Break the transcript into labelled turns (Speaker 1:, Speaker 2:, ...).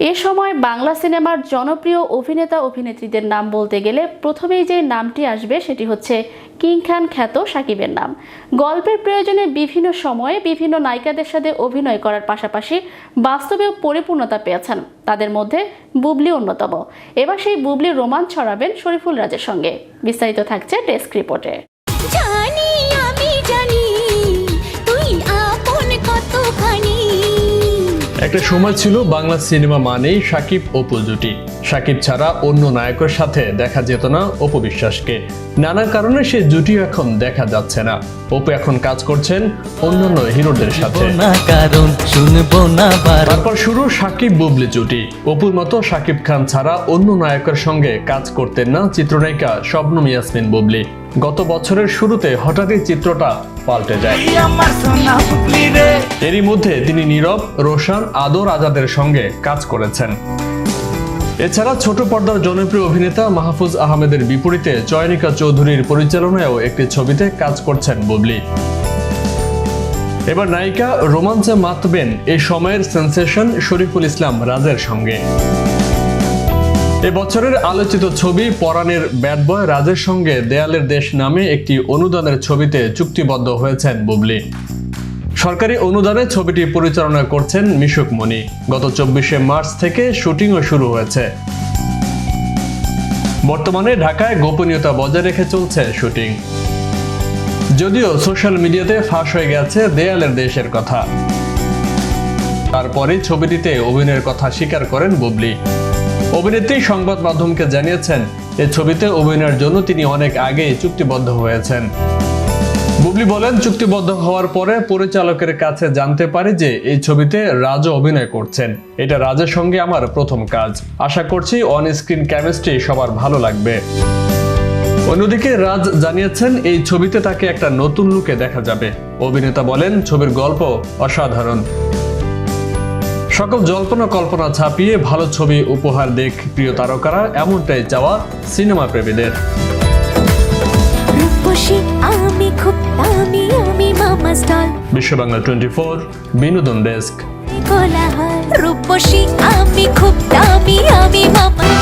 Speaker 1: এ সময় বাংলা সিনেমার জনপ্রিয় অভিনেতা অভিনেত্রীদের নাম বলতে গেলে প্রথমেই যে নামটি আসবে সেটি হচ্ছে কিং খান খ্যাত সাকিবের নাম। গল্পের প্রয়োজনে বিভিন্ন সময়ে বিভিন্ন নায়িকাদের সাথে অভিনয় করার পাশাপাশি বাস্তবেও পরিপূর্ণতা পেয়েছেন। তাদের মধ্যে বুবলি অন্যতম। এবার সেই বুবলি রোমান ছড়াবেন শরীফুল রাজের সঙ্গে। বিস্তারিত থাকছে ডেস্ক রিপোর্টে।
Speaker 2: একটা সময় ছিল বাংলা সিনেমা মানেই সাকিব অপু জুটি সাকিব ছাড়া অন্য নায়কের সাথে দেখা যেত না অপু বিশ্বাসকে। নানা কারণে সে জুটি এখন দেখা যাচ্ছে না। অপু এখন কাজ করছেন অন্যান্য হিরোদের সাথে। তারপর শুরু সাকিব বুবলি জুটি। অপুর মতো সাকিব খান ছাড়া অন্য নায়কের সঙ্গে কাজ করতেন না চিত্রনায়িকা শবনম ইয়াসমিন বুবলি। গত বছরের শুরুতে হঠাৎই চিত্রটা পাল্টে যায়। এরই মধ্যে তিনি নীরব রোশান আদর আজাদের সঙ্গে কাজ করেছেন। এছাড়া ছোট পর্দার জনপ্রিয় অভিনেতা মাহফুজ আহমেদের বিপরীতে চয়নিকা চৌধুরীর পরিচালনায়ও একটি ছবিতে কাজ করছেন বুবলি। এবার নায়িকা রোমাঞ্চে মাতবেন এই সময়ের সেন্সেশন শরীফুল ইসলাম রাজের সঙ্গে। এ বছরের আলোচিত ছবি পরাণের ব্যাড বয় রাজের সঙ্গে দেয়ালের দেশ নামে একটি অনুদানের ছবিতে চুক্তিবদ্ধ হয়েছেন বুবলি। সরকারি অনুদানে ছবিটি পরিচালনা করছেন মিশুক মনি গত চব্বিশে মার্চ থেকে শুটিংও শুরু হয়েছে। বর্তমানে ঢাকায় গোপনীয়তা বজায় রেখে চলছে শুটিং। যদিও সোশ্যাল মিডিয়াতে ফাঁস হয়ে গেছে দেয়ালের দেশের কথা। তারপরে ছবিটিতে অভিনয়ের কথা স্বীকার করেন বুবলি। অভিনেত্রী সংবাদ মাধ্যমকে জানিয়েছেন এই ছবিতে অভিনয়ের জন্য তিনি অনেক আগেই চুক্তিবদ্ধ হয়েছেন। বুবলি বলেন, চুক্তিবদ্ধ হওয়ার পরে পরিচালকের কাছে জানতে পারি যে এই ছবিতে রাজও অভিনয় করছেন। এটা রাজের সঙ্গে আমার প্রথম কাজ। আশা করছি অন স্ক্রিন কেমিস্ট্রি সবার ভালো লাগবে। অন্যদিকে রাজ জানিয়েছেন, এই ছবিতে তাকে একটা নতুন লুকে দেখা যাবে। অভিনেতা বলেন, ছবির গল্প অসাধারণ। সকল জল্পনা কল্পনা ছাপিয়ে ভালো ছবি উপহার দেখ প্রিয় তারকারা এমনটাই চাওয়া সিনেমা প্রেমীদের।
Speaker 3: আমি খুব আমি মামা stall
Speaker 2: Bishwa Bangla twenty four বিনোদন ডেস্ক।
Speaker 3: রূপসী আমি খুব দামি আমি মামা